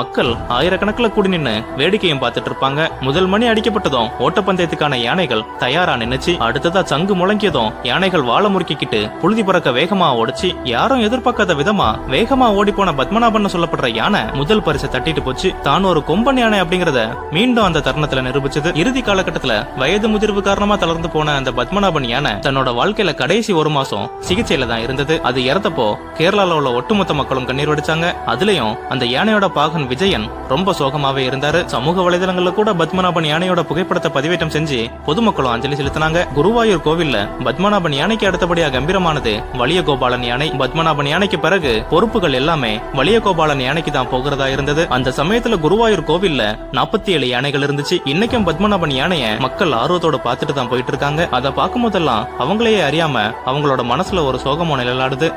மக்கள் ஆயிரக்கணக்கில் கூடி நின்று வேடிக்கையும் பார்த்துட்டு இருப்பாங்க. முதல் மணி அடிக்கப்பட்டதும் ஓட்டப்பந்தயத்துக்கான யானைகள் தயாரா நினைச்சு அடுத்ததா சங்கு முழங்கியதும் யானைகள் வாழ முறுக்கிக்கிட்டு புழுதி பறக்க வேகமா ஓடிச்சு. யாரும் எதிர்பார்க்காத விதமா வேகமா ஓடி போன பத்மநாபன் சொல்லப்படுற யானை முதல் பரிசை தட்டிட்டு போச்சு. தான் ஒரு கொம்பன் யானை அப்படிங்கறத மீண்டும் அந்த தருணத்துல நிரூபிச்சது. இறுதி காலகட்டத்துல வயது முதிர்வு காரணமா தளர்ந்து போன அந்த பத்மநாபன் யானை தன்னோட வாழ்க்கையில கடைசி ஒரு மாசம் சிகிச்சையில தான் இருந்தது. அது இறந்தப்போ கேரளால உள்ள ஒட்டுமொத்த மக்களும் கண்ணீர் வடிச்சாங்க. அதுலயும் அந்த யானையோட பாகன் விஜயன் ரொம்ப சோகமாவே இருந்தாரு. சமூக வலைதளங்கள்ல கூட பத்மநாபன் யானையோட புகைப்படத்தை பதிவேற்றம் செஞ்சு பொதுமக்களும் அஞ்சலி செலுத்தினாங்க. குருவாயூர் கோவில்ல பத்மநாபன் யானைக்கு அடுத்தபடியா கம்பீரமானது வலியகோபாலன் யானை. பத்மநாபன் யானைக்கு பிறகு பொறுப்புகள் எல்லாமே வலியகோபாலன் யானைக்கு தான் போகிறதா இருந்தது. அந்த சமயத்துல குருவாயூர் கோவில்ல நாற்பத்தி ஏழு யானைகள் இருந்துச்சு. இன்னைக்கும் பத்மநாபன் யானைய மக்கள் ஆர்வத்தோட பார்த்துட்டு தான் போயிட்டு இருக்காங்க. அதை பார்க்கும் போதெல்லாம் அவங்களையே அறியாம அவங்களோட மனசுல ஒரு சோகமோ நிழலாடுது.